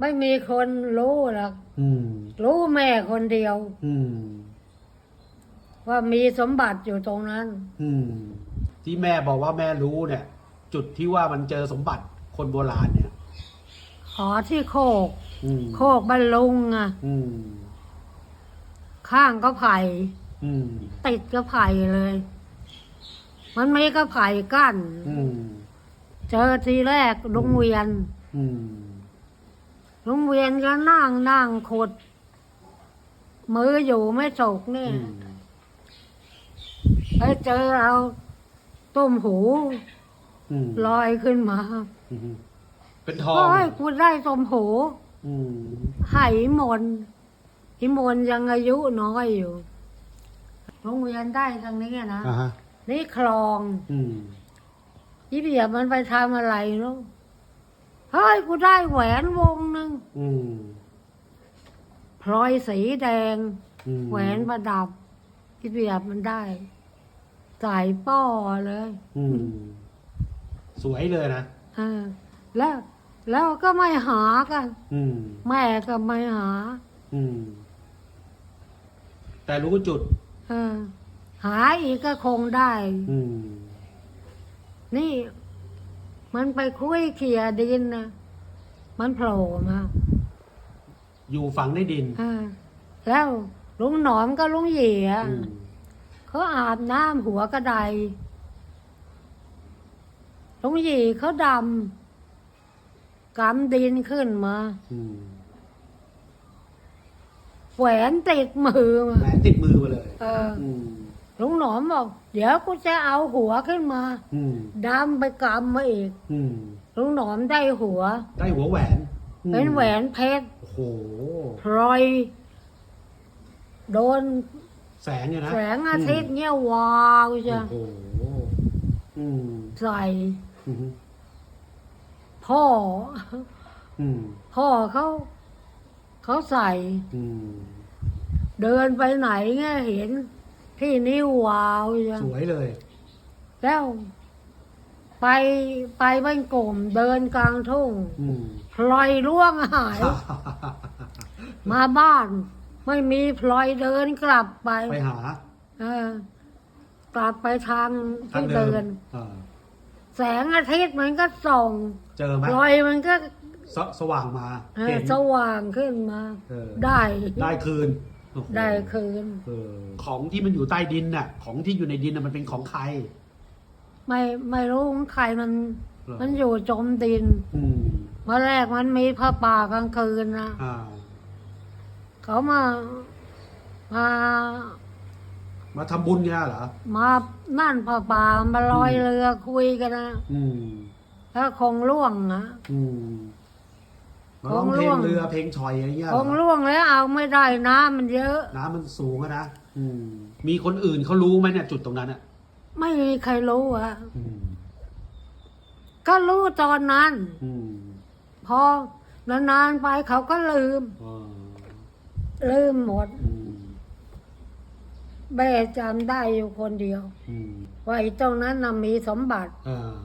ไม่มีคนรู้หรอกอืม รู้แม่คนเดียว อืม ว่ามีสมบัติอยู่ตรงนั้น อืม ที่แม่บอกว่าแม่รู้เนี่ย จุดที่ว่ามันเจอสมบัติคนโบราณเนี่ย ขอที่โคก อืมโคกบรรลุงอะ อืม ข้างก็ไผ่ อืม ติดก็ไผ่เลย มันไม่ก็ไผ่กั้น อืม เจอทีแรกลุงเวียน อืม ลุงเวียนก็นั่งนั่งขุดมืออยู่ไม่จกนี่อืมไปเจอเอาต้มหูอืมลอยขึ้นมาอืมเป็นทองโอ้ยกูได้ต้มหูอืมไหมนหิมนยังอายุน้อยอยู่โรงเรียนได้ทางนี้นะอ่าฮะนี่คลองอืมยี่เบียบมันไปทำอะไรเนาะ เฮ้ยกูได้แหวนวงหนึ่งอืมพลอยสีแดง อืมแหวนประดับยี่เบียบมันได้สายป้อเลยอืม สวยเลยนะเออแล้วแล้วก็ไม่หากัน อืม แม่ก็ไม่หาอืม แต่รู้จุด เออหาอีกก็คงได้ อืม นี่ มันไปคุยเขี่ยดินนะมันโผล่มาอยู่ฝังในดินเออแล้วลุงหนอมก็ลุงเหยียอืมเขาอาบน้ำหัวกระไดลุงเหยีเขาดำกำดินขึ้นมาอืมแหวนติดมือมาแหวนติดมือมาเลยเออ อืม ลุงหนอมบอก เดี๋ยวกูจะเอาหัวขึ้นมาอืมดำไปกำมาอีกอืมลุงหนอมได้หัว ได้หัวแหวนอืมเป็นแหวนเพชรโอ้โห พลอย โดนแสงเนี่ยนะแสงอาทิตย์เนี่ยวาวจ้ะโอ้โหอืมใส่ อืมพ่อ อืมพ่อเขาเขาใส่อืมเดินไปไหนเงี้ยเห็น ที่นิ้ววาวจ้ะสวยเลย แล้ว ไปไปบ้านกลมเดินกลางทุ่งอืมพลอยล่วงหาย มาบ้าน ไม่มีพลอยเดินกลับไป ไปหาเออกลับไปทางทางที่เดิเดินนอ่าแสงอาทิตย์มันก็ส่องเจอไหมพลอยมันก็สสว่างมาเออเห็นสว่างขึ้นมา เออได้ ได้คืน โอ้โหได้คืน เออของที่มันอยู่ใต้ดินน่ะ ของที่อยู่ในดินน่ะมันเป็นของใครไม่ไม่รู้ของใครมัน เหรอมันอยู่จมดินอืมเมื่อแรกมันมีผ้าป่ากลางคืนนะอ่า เขามามามาทำบุญเนี่ยเหรอมานั่นผ้าป่ามาลอยเรือคุยกันนะอืมแล้วคงล่วงนะอืม มาร้องเพลของร่วงงเรือเพลงชอยอะไรเงี้ยคเหรองล่วงแล้วเอาไม่ได้น้ำมันเยอะ น้ำมันสูงอะนะอืมมีคนอื่นเขารู้ไหมเนี่ยจุดตรงนั้นอะไม่มีใครรู้อะอืมก็รู้ตอนนั้น อืมพอนานๆไปเขาก็ลืมอ่าลืมหมด อืมแม่จำได้อยู่คนเดียว อืมว่าไอ้ตรงนั้นน่ะมีสมบัติ อ่า